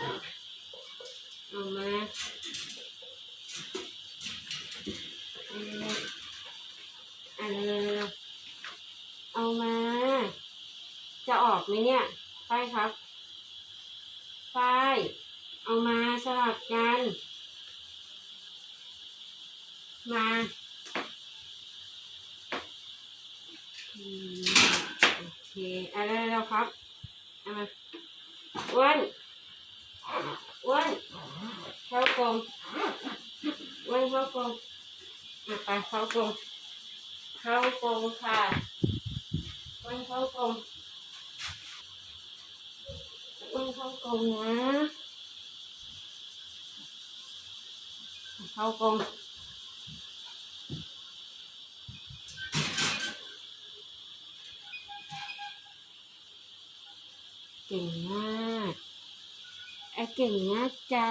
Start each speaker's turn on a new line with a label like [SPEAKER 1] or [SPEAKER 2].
[SPEAKER 1] เอามาอันเอามา จะออกไหมเนี่ยป้าครับป้าเอามาสลับกัน มาโอเคอะไรแล้วครับเอามาวัน อ้วนเข้ากรงอ้วนเข้ากรงอะไปเข้ากรงเข้ากรงค่ะอ้วนเข้ากรงอ้วนเข้ากรงนะเข้ากรงเก่งมาก เก่งมากจ้า